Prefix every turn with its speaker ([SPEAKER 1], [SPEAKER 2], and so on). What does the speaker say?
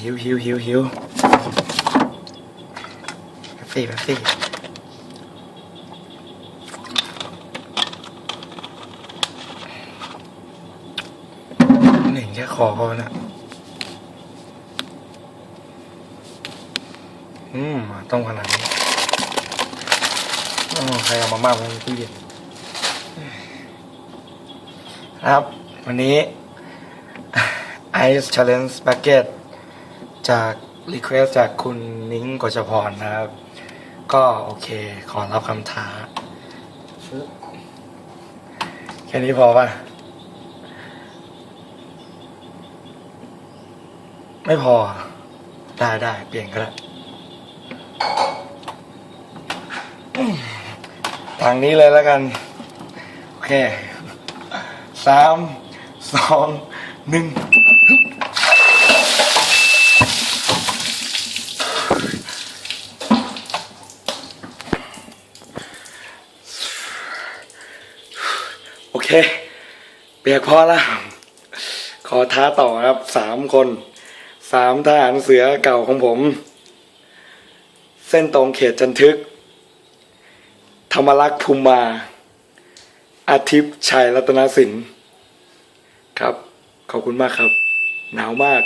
[SPEAKER 1] หิวหิวหิวหิวแป๊บซี่แป๊บซี่หนึ่งแค่คอเขานะอืมต้องขนาดนี้ใครเอามาม่าไว้ในตู้เย็นครับ วันนี้ Ice Challenge Bucket จาก Request จากคุณนิ้งกจพรนะครับ ก็โอเค ขอรับคำท้า แค่นี้พอป่ะ ไม่พอ ได้ได้เปลี่ยนก็ได้ทางนี้เลยแล้วกัน โอเคสามสองหนึ่ง เคเปียกพอละขอท้าต่อครับสามคนสามทหารเสือเก่าของผม เส้นตรงเขตจันทึก ธรรมรักษ์ภูมิมา อาทิตย์ชัยรัตนสินครับ ขอบคุณมากครับ หนาวมาก